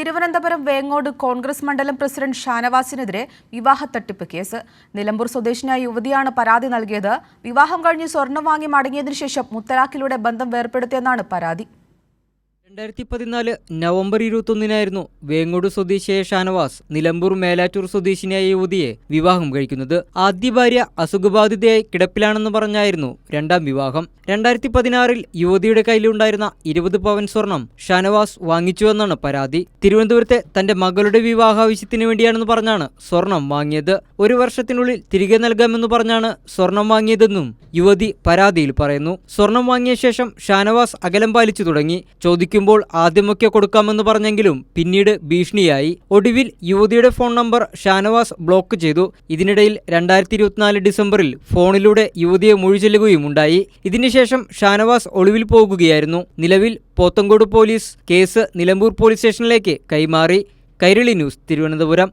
തിരുവനന്തപുരം വേങ്ങോട് കോൺഗ്രസ് മണ്ഡലം പ്രസിഡന്റ് ഷാനവാസിനെതിരെ വിവാഹ തട്ടിപ്പ് കേസ്. നിലമ്പൂർ സ്വദേശിനിയായ യുവതിയാണ് പരാതി നൽകിയത്. വിവാഹം കഴിഞ്ഞ് സ്വർണം വാങ്ങി മടങ്ങിയതിനു ശേഷം മുത്തലാഖിലൂടെ ബന്ധം വേർപ്പെടുത്തിയെന്നാണ് പരാതി. രണ്ടായിരത്തി പതിനാല് നവംബർ ഇരുപത്തൊന്നിനായിരുന്നു വേങ്ങോട് സ്വദേശിയായ ഷാനവാസ് നിലമ്പൂർ മേലാറ്റൂർ സ്വദേശിനിയായ യുവതിയെ വിവാഹം കഴിക്കുന്നത്. ആദ്യ ഭാര്യ അസുഖബാധിതയായി കിടപ്പിലാണെന്ന് പറഞ്ഞായിരുന്നു രണ്ടാം വിവാഹം. രണ്ടായിരത്തി പതിനാറിൽ യുവതിയുടെ കയ്യിലുണ്ടായിരുന്ന ഇരുപത് പവൻ സ്വർണം ഷാനവാസ് വാങ്ങിച്ചുവെന്നാണ് പരാതി. തിരുവനന്തപുരത്തെ തന്റെ മകളുടെ വിവാഹാവശ്യത്തിന് വേണ്ടിയാണെന്ന് പറഞ്ഞാണ് സ്വർണം വാങ്ങിയത്. ഒരു വർഷത്തിനുള്ളിൽ തിരികെ നൽകാമെന്ന് പറഞ്ഞാണ് സ്വർണം വാങ്ങിയതെന്നും യുവതി പരാതിയിൽ പറയുന്നു. സ്വർണം വാങ്ങിയ ശേഷം ഷാനവാസ് അകലം പാലിച്ചു തുടങ്ങി. ചോദിക്കുമ്പോൾ ആദ്യമൊക്കെ കൊടുക്കാമെന്ന് പറഞ്ഞെങ്കിലും പിന്നീട് ഭീഷണിയായി. ഒടുവിൽ യുവതിയുടെ ഫോൺ നമ്പർ ഷാനവാസ് ബ്ലോക്ക് ചെയ്തു. ഇതിനിടയിൽ രണ്ടായിരത്തി ഇരുപത്തിനാല് ഡിസംബറിൽ ഫോണിലൂടെ യുവതിയെ മൊഴിചൊല്ലുകയും ഉണ്ടായി. ഇതിനുശേഷം ഷാനവാസ് ഒളിവിൽ പോകുകയായിരുന്നു. നിലവിൽ Pothencode police case Nilambur police സ്റ്റേഷനിലേക്ക് കൈമാറി. കൈരളി ന്യൂസ് തിരുവനന്തപുരം.